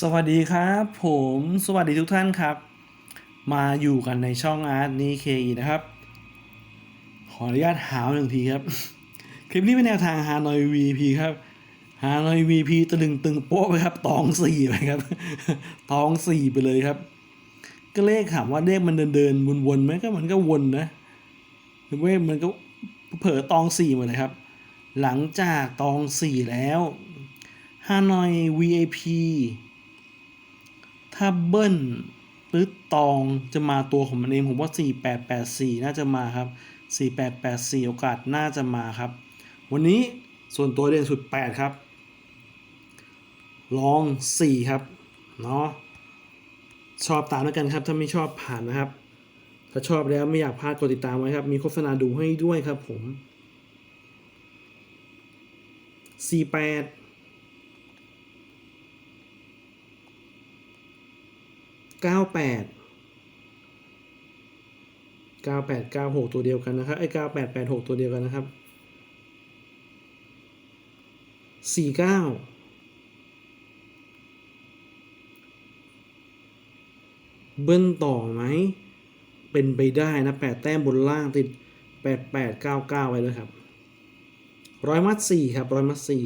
สวัสดีครับผมสวัสดีทุกท่านครับ มาอยู่กันในช่องอาร์ตนี้เคนะครับ ขออนุญาตหาวหนึ่งทีครับ คลิปนี้เป็นแนวทางฮานอย VP ครับฮานอย VP ตะลึงตึงโป๊ะไปครับตองสี่ไปครับตองสี่ไปเลยครับ ก็เลขถามว่าเลขมันเดินเดินวนวนๆไหมก็มันก็วนนะหรือว่ามันก็เผลอตองสี่มดเลยครับ หลังจากตองสี่แล้ว ฮานอย VIP ถ้าเบิ้ลหรือตองจะมาตัวของมันเองผมว่า 4884 น่าจะมาครับ 4884 โอกาสน่าจะมาครับ วันนี้ส่วนตัวเด่นสุด 8 ครับ ลอง 4 ครับ เนาะชอบตามแล้วกันครับ ถ้าไม่ชอบผ่านนะครับ ถ้าชอบแล้วไม่อยากพลาดกดติดตามไว้ครับ มีโฆษณาดูให้ด้วยครับผม 48 98 98 96 ตัวเดียวกันนะครับไอ้98 86 ตัวเดียวกันนะครับ 49 เบิ้ลต่อไหม เป็นไปได้นะ 8 แต้มบนล่างติด 88 99 ไว้เลยครับร้อยมัดสี่ครับร้อยมัดสี่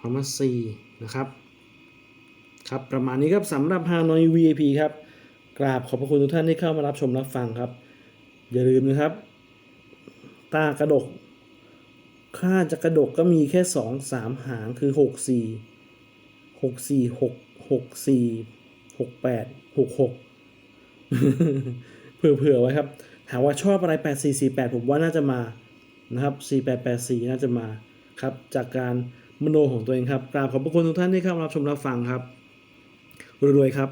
ร้อยมัดสี่นะครับ ครับประมาณนี้ครับสำหรับ Hanoi VIP ครับกราบขอบพระคุณทุกท่านที่เข้ามารับชมรับฟังครับ อย่าลืมนะครับ ตากระดก ค่าจะกระดกก็มีแค่สองสามหางคือหกสี่หกสี่หกหกสี่หกแปดหกหกเผื่อๆไว้ครับถามว่าชอบอะไร8448ผมว่าน่าจะมานะครับ4884น่าจะมาครับ จากการมโนของตัวเองครับกราบขอบพระคุณทุกท่านที่เข้ามารับชมรับฟังครับ รวยๆครับ